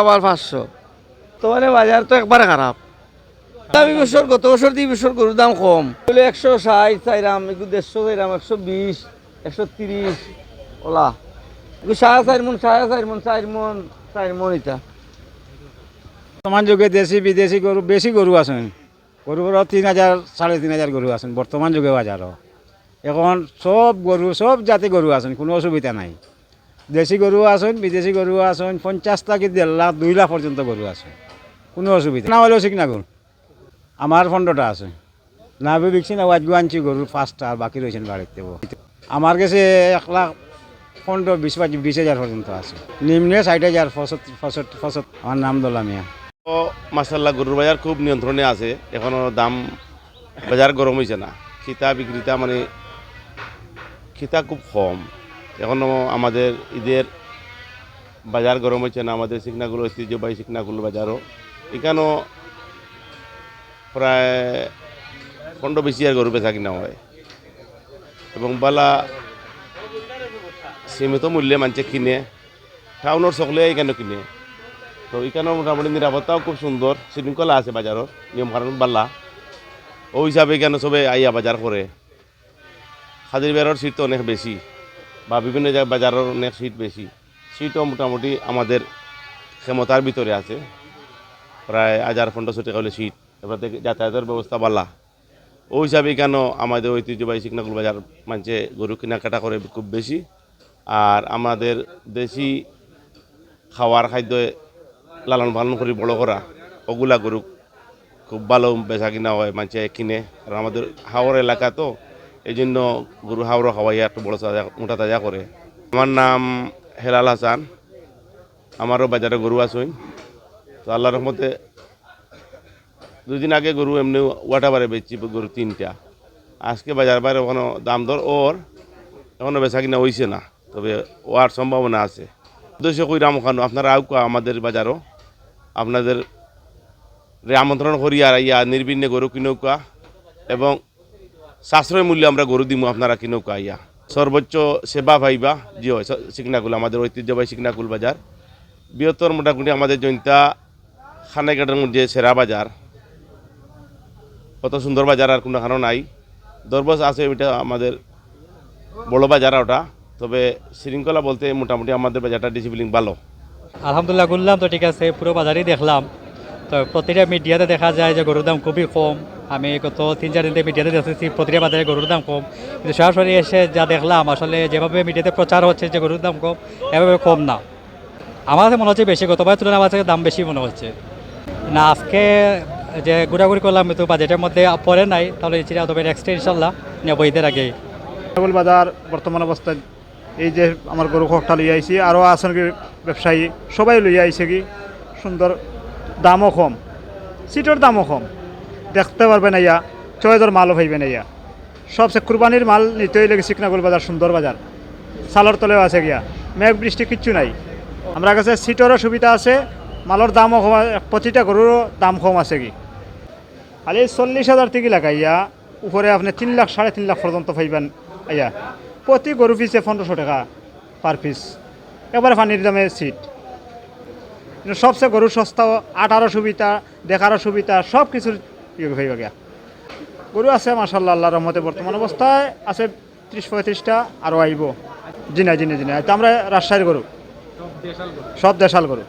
আবার পাঁচশো। তোমার বাজার তো একবারে খারাপ। আমি বছর গত বছর দুই বছর গরুর দাম কম। বলে একশো ষাট চাইরাম, একটু দেড়শো চাইরাম, একশো বিশ, একশো তিরিশ। ওলা। একটু সাড়ে চার মন, সাড়ে চার মন চার মন চার মন এটা। বর্তমান যুগে দেশি, বিদেশি গরু, বেশি গরু আছেন। গরুগুলো তিন হাজার, সাড়ে তিন হাজার গরু আছেন বর্তমান যুগে বাজারও। এখন সব গরু, সব জাতি গরু আছেন, কোনো অসুবিধা নাই। দেশি গরু আছেন, বিদেশি গরু আছেন, পঞ্চাশ থেকে দেড় লাখ, দুই লাখ পর্যন্ত গরু আছে। কোনো অসুবিধা না হলেও ঠিক না গরু। আমার পনেরোটা আছে। না আমি বিকছি না ওয়াজগু আনছি গরু, পাঁচটা আর বাকি রয়েছেন বাড়িতে। আমার কাছে এক লাখ পনেরো, বিশ পাঁচ বিশ হাজার পর্যন্ত আছে। নিম্নে ষাট হাজার, পঁয়ষট্টি পঁয়ষট্টি পঁয়ষট্টি, আমার নাম দোলা মিয়া। তো মাসাল্লাহ গরুর বাজার খুব নিয়ন্ত্রণে আছে। এখনও দাম বাজার গরম হয়েছে না। খিতা বিক্রিতা মানে খিতা খুব কম। এখনও আমাদের ঈদের বাজার গরম হয়েছে না, আমাদের চিকনাগুলো ঐতিহ্যবাহী চিকনাগুলো বাজারও। এখানেও প্রায় পনেরো বেশি আর গরু বেচা কিনা হয়। এবং বালা সীমিত মূল্যে মানুষে কিনে, টাউনের সকলে এখানে কিনে। তো এখানেও মোটামুটি নিরাপত্তাও খুব সুন্দর, শৃঙ্খলা আছে বাজারও, নিয়ম কানুন বাল্লা ওই হিসাবে এখানে সবে আইয়া বাজার করে। খাদির বেড়ার সিট তো অনেক বেশি। বা বিভিন্ন জায়গায় বাজারের অনেক সিট বেশি। সিটও মোটামুটি আমাদের ক্ষমতার ভিতরে আছে। প্রায় হাজার পনেরোশো টাকা হলে সিট এবার থেকে যাতায়াতের ব্যবস্থা বালা ওই হিসাবে কেন আমাদের ঐতিহ্যবাহী শিকনাকুল বাজার মানছে, গরু কেনাকাটা করে খুব বেশি। আর আমাদের দেশি খাওয়ার খাদ্য লালন পালন করে বড় করা, ওগুলা গরু খুব ভালো বেচা কিনা হয় মানুষে কিনে। আর আমাদের হাওড় এলাকা তো এই জন্য গরু হাওড় খাওয়াইয়া একটু বড় তাজা মোটা তাজা করে। আমার নাম হেলাল হাসান। আমারও বাজারে গরু আসুন তো আল্লাহ রহমতে দুদিন আগে গরু এমনি ওয়াটাবারে বেচছি, গরু তিনটা। আজকে বাজার বাইরে ওখানে দাম দর ওর এখনও বেচা কিনা হইছে না, তবে ওয়ার সম্ভাবনা আছে। উদ্দেশ্য কইরাম ওখানে, আপনারা আউ আমাদের বাজারও, আপনাদের আমন্ত্রণ করি আর ইয়া নির্বিঘ্নে গরু কিনৌকা এবং সাশ্রয় মূল্যে আমরা গরু দিমু, আপনারা কিনৌকা ইয়া সর্বোচ্চ সেবা পাইবা জি হয় সিকনাকুল, আমাদের ঐতিহ্যবাহী সিকনাকুল বাজার। বৃহত্তর মোটামুটি আমাদের জৈন্তা খানাঘাটের মধ্যে সেরা বাজার। কত সুন্দর বাজার আর কোনো কারণ নাই। দরবস আছে, ওইটা আমাদের বড় বাজার ওটা। তবে শৃঙ্খলা বলতে মোটামুটি আমাদের বাজারটা ডিসিপ্লিন ভালো। আলহামদুলিল্লাহ ঘুরলাম তো, ঠিক আছে, পুরো বাজারই দেখলাম। তো প্রতিটা মিডিয়াতে দেখা যায় যে গরুর দাম খুবই কম। আমি গত তিন, চার দিন মিডিয়াতে দেখেছি প্রতিটা বাজারে গরুর দাম কম। কিন্তু সরাসরি এসে যা দেখলাম, আসলে যেভাবে মিডিয়াতে প্রচার হচ্ছে যে গরুর দাম কম, এভাবে কম না। আমার কাছে মনে হচ্ছে বেশি গতবার তুলনায় আমার কাছে দাম বেশি মনে হচ্ছে। না, আজকে যে ঘোরাঘুরি করলাম তো বাজেটের মধ্যে পড়ে নাই, তাহলে চিরা তবে নেক্সট ইনশাল্লাহ নেব ঈদের আগেই। বাজার, বর্তমান অবস্থায় এই যে আমার গরু খকটা লই আইছি আরও আছেন কি ব্যবসায়ী, সবাই লই আইছে কি, সুন্দর, দামও কম সিটের দামও কম। দেখতে পারবেন ইয়া। চয়েজের মালও পাইবেন ইয়া। সবচেয়ে কুরবানির মাল নিতে হইলে সিকনাগুল বাজার, সুন্দর বাজার। সালর তলেও আছে গিয়া। মেঘ বৃষ্টি কিচ্ছু নাই। আমরা কাছে সিটেরও সুবিধা আছে, মালের দামও কম প্রতিটা গরুরও দাম কম আছে কি খালি চল্লিশ হাজার থেকে লাগাইয়া উপরে আপনি তিন লাখ, সাড়ে তিন লাখ পর্যন্ত পাইবেন আইয়া প্রতি গরু পিসে পনেরোশো টাকা পার পিস। এবারে পানির দামে সিট। সবচেয়ে গরু সস্তা আটারও সুবিধা, দেখারও সুবিধা সব কিছুর হয়ে গিয়া। গরু আছে মাসাল্লাহ আল্লাহ রহমতে বর্তমান অবস্থায় আছে ত্রিশ পঁয়ত্রিশটা আরও আইব। জিনা জিনে জিনে তো আমরা রাজশাহীর গরু। সব দেশাল গরু।